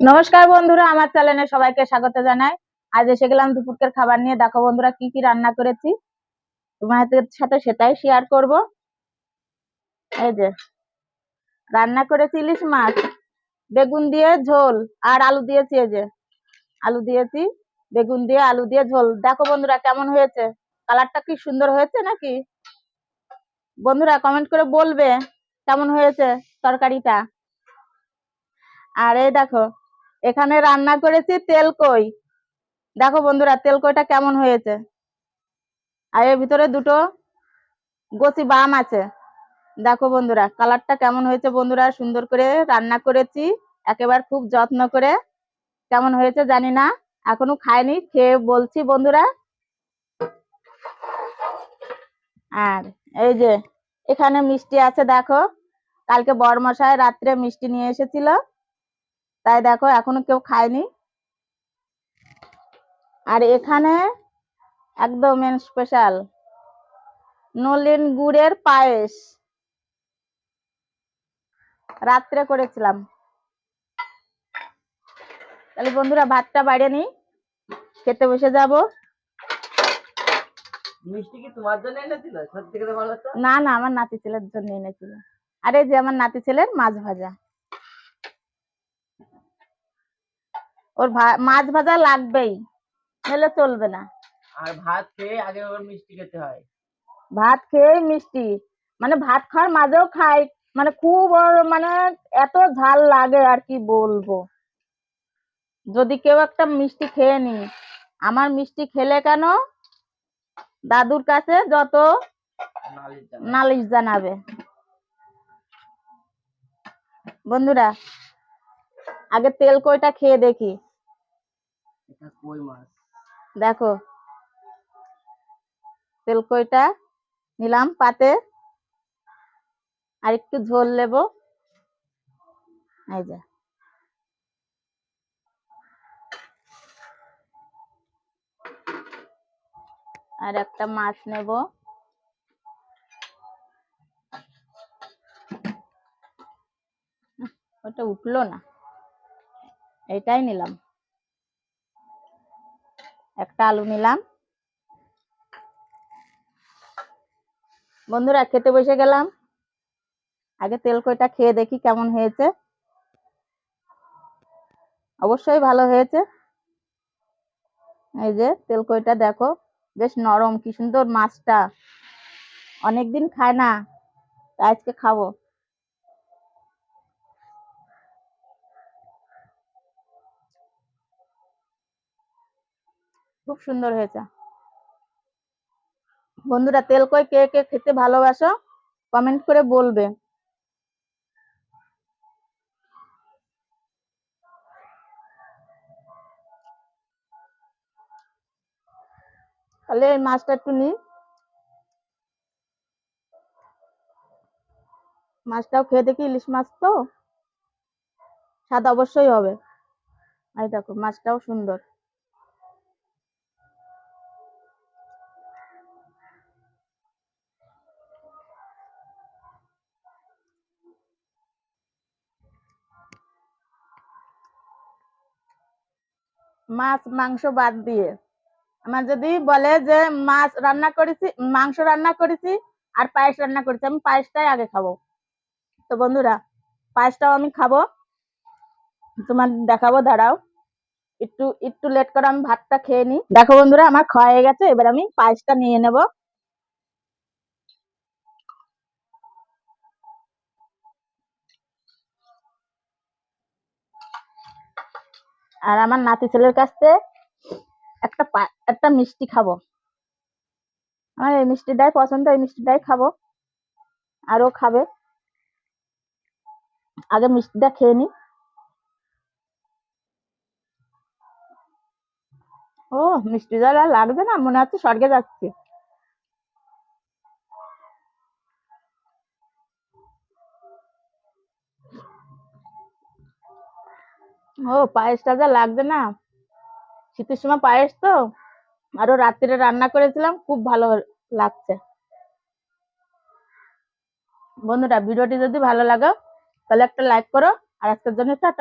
নমস্কার বন্ধুরা, আমার চ্যানেলে সবাইকে স্বাগত জানাই। আজ এসে গেলাম দুপুরকের খাবার নিয়ে। দেখো বন্ধুরা, কি কি রান্না করেছি? তোমাদের সাথে সেটাই শেয়ার করব। এই যে, রান্না করেছি ইলিশ মাছ, বেগুন দিয়ে ঝোল আর আলু দিয়েছি, এই যে, আলু দিয়েছি, বেগুন দিয়ে আলু দিয়ে ঝোল। দেখো বন্ধুরা, কেমন হয়েছে? কালারটা কি সুন্দর হয়েছে নাকি? বন্ধুরা কমেন্ট করে বলবে কেমন হয়েছে তরকারিটা। আর এই দেখো এখানে রান্না করেছি তেল কই। দেখো বন্ধুরা, তেল কইটা কেমন হয়েছে? আর এর ভিতরে দুটো গচি বাম আছে। দেখো বন্ধুরা, কালারটা কেমন হয়েছে বন্ধুরা? সুন্দর করে রান্না করেছি, একেবারে খুব যত্ন করে। কেমন হয়েছে জানি না, এখনও খাইনি, খেয়ে বলছি বন্ধুরা। আর এই যে, এখানে মিষ্টি আছে, দেখো। কালকে বরমশাই রাত্রে মিষ্টি নিয়ে এসেছিল। তাই দেখো এখনও কেউ খায়নি। আর এখানে একদম স্পেশাল নলেন গুড়ের পায়েস। রাত্রে করেছিলাম। তাহলে বন্ধুরা ভাতটা বাইরে নি খেতে বসে যাব। মিষ্টি কি তোমার জন্য এনেছিল? সত্যি করে বলো না না আমার নাতি ছেলের জন্য এনেছিল। আরে যে আমার নাতি ছেলের মাছ ভাজা। ওর মাছ ভাজা লাগবেই নাহলে চলবে না। আর ভাত খেয়ে আগে ওর মিষ্টি খেতে হয়। ভাত খেয়ে মিষ্টি মানে ভাত খাওয়ার মাঝেও খাই মানে খুব ওর মানে এত ঝাল লাগে আর কি বলব। যদি কেউ একটা মিষ্টি খেয়ে নি আমার মিষ্টি খেলে কেন? দাদুর কাছে যত নালিশ জানাবে। বন্ধুরা আগে তেল কইটা খেয়ে দেখি। এটা কই মাছ? দেখো। তেল কইটা নিলাম পাতে। আর একটু ঝোল নেব। এই যে। আর একটা মাছ নেব। ওটা উঠল না। এটাই নিলাম। একটা আলু নিলাম। বন্ধুরা, খেতে বসে গেলাম। আগে তেল কইটা খেয়ে দেখি কেমন হয়েছে। অবশ্যই ভালো হয়েছে। এই যে তেল কইটা দেখো, বেশ নরম, কি সুন্দর মাছটা। অনেকদিন খায় না আজকে খাব। খুব সুন্দর হয়েছে। বন্ধুরা, তেল কই, কে কে খেতে ভালোবাসো? কমেন্ট করে বলবে। তাহলে মাছটা একটু নিই মাছটাও খেয়ে দেখি, ইলিশ মাছ তো? স্বাদ অবশ্যই হবে। এই দেখো, মাছটাও সুন্দর। মাছ, মাংস বাদ দিয়ে। আমার যদি বলে যে, মাছ রান্না করেছি, মাংস রান্না করেছি আর পায়েস রান্না করেছি, আমি পায়েসটাই আগে খাব। তো বন্ধুরা, পায়েসটাও আমি খাব। তোমার দেখাবো, দাঁড়াও। একটু একটু লেট করে আমি ভাতটা খেয়ে নিই। দেখো বন্ধুরা, আমার খাওয়া হয়ে গেছে, এবার আমি পায়েসটা নিয়ে নেব। আর আমার নাতি ছেলের কাছ একটা একটা মিষ্টি খাব। আমার এই মিষ্টিটাই পছন্দ, এই মিষ্টিটাই খাব। আরও খাবে। আগে মিষ্টিটা খেয়ে নি। ও, মিষ্টি জল আর লাগবে না, মনে হচ্ছে স্বর্গে যাচ্ছি। ও পায়েসটা যা লাগবে না। শীতের সময় পায়েস তো। আরও রাত্রে রান্না করেছিলাম, খুব ভালো লাগছে। বন্ধুরা, ভিডিওটি যদি ভালো লাগে, তাহলে একটা লাইক করো, আর আজকের জন্য টাটা।